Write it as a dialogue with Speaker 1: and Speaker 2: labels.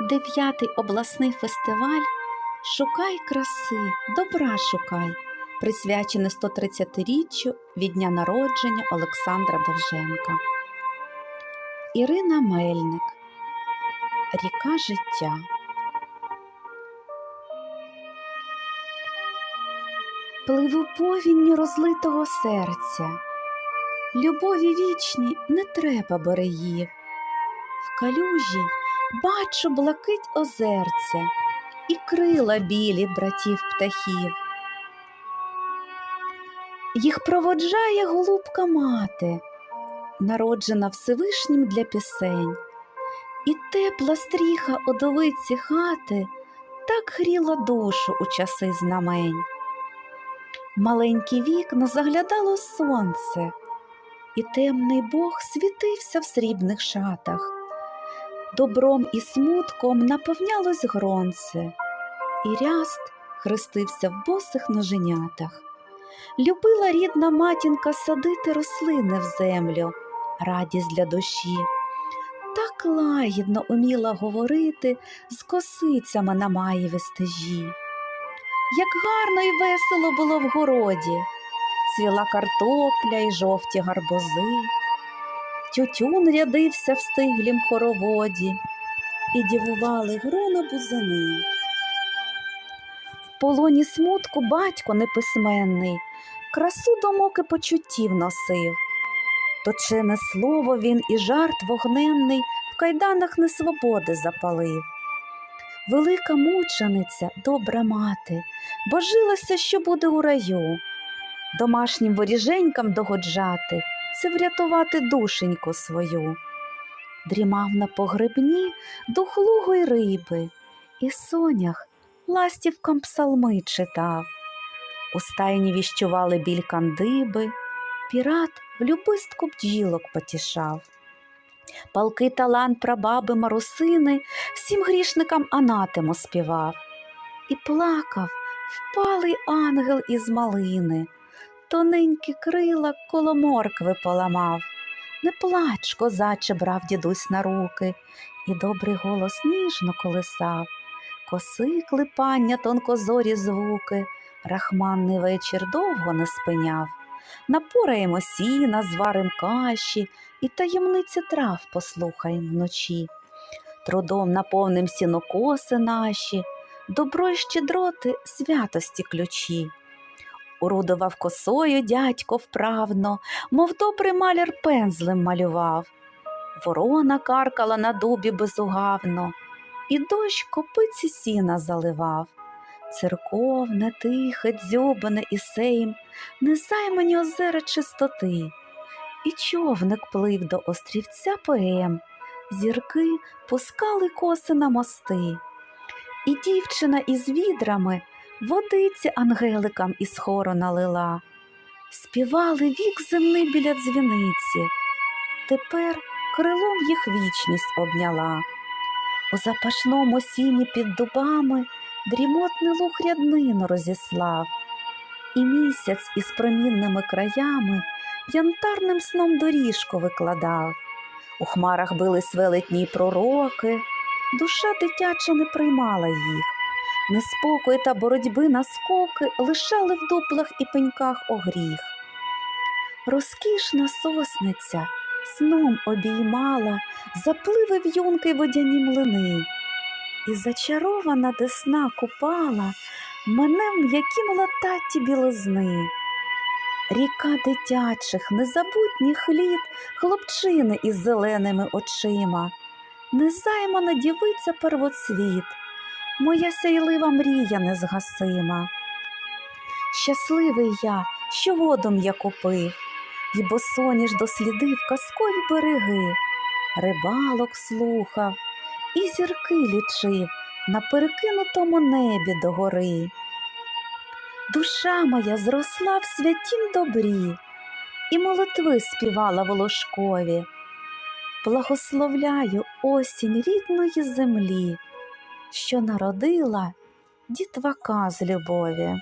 Speaker 1: Дев'ятий обласний фестиваль Шукай краси, добра шукай, присвячений 130-річчю від дня народження Олександра Довженка. Ірина Мельник Ріка життя. Пливу повінню розлитого серця. Любові вічні не треба берегів. В калюжі бачу блакить озерця і крила білі братів птахів. Їх проводжає голубка мати, народжена Всевишнім для пісень, і тепла стріха одовиці хати так гріла душу у часи знамень. Маленькі вікна заглядало сонце, і темний Бог світився в срібних шатах. Добром і смутком наповнялось гронце, і ряст хрестився в босих ноженятах. Любила рідна матінка садити рослини в землю, радість для душі. Так лагідно уміла говорити з косицями на маєві стежі. Як гарно й весело було в городі, цвіла картопля й жовті гарбузи, тютюн рядився в стиглім хороводі, і дівували грона бузини. В полоні смутку батько неписьменний, красу думок і почуттів носив. Точене слово він і жарт вогненний в кайданах несвободи запалив. Велика мучениця, добра мати, божилася, що буде у раю. Домашнім воріженькам догоджати це врятувати душеньку свою. Дрімав на погребні дух лугу й риби, і сонях ластівкам псалми читав. У стайні віщували біль кандиби, пірат в любистку бджілок потішав. Палкий талант прабаби Марусини всім грішникам анатему співав. І плакав впалий ангел із малини, тоненькі крила коло моркви поламав. Не плач, козаче брав дідусь на руки, і добрий голос ніжно колисав. Коси клепання, тонкозорі звуки, рахманний вечір довго не спиняв. Напораємо сіна, зварим каші і таємниці трав послухаєм вночі. Трудом наповним сінокоси наші, добро й щедроти святості ключі. Урудував косою дядько вправно, мов добрий маляр пензлем малював. Ворона каркала на дубі безугавно, і дощ копиці сіна заливав. Церковне, тихе, дзьобане і сейм, незаймані озера чистоти, і човник плив до острівця поем, зірки пускали коси на мости, і дівчина із відрами водиці ангеликам із хору налила, співали вік земний біля дзвіниці, тепер крилом їх вічність обняла. У запашному сіні під дубами дрімотний луг ряднину розіслав, і місяць із промінними краями янтарним сном доріжку викладав. У хмарах били свелетні пророки, душа дитяча не приймала їх. Неспокої та боротьби на скоки лишали в дуплах і пеньках огріх. Розкішна сосниця сном обіймала запливи в'юнки водяні млини, і зачарована десна купала мене в м'якім лататті білизни. Ріка дитячих, незабутніх літ, хлопчини із зеленими очима, незаймана дівиця первоцвіт, моя сяйлива мрія незгасима. Щасливий я, що водом я купив, і босоніж дослідив казкові береги, рибалок слухав і зірки лічив на перекинутому небі догори. Душа моя зросла в святім добрі, і молитви співала волошкові. Благословляю осінь рідної землі, що народила дітвака з любові.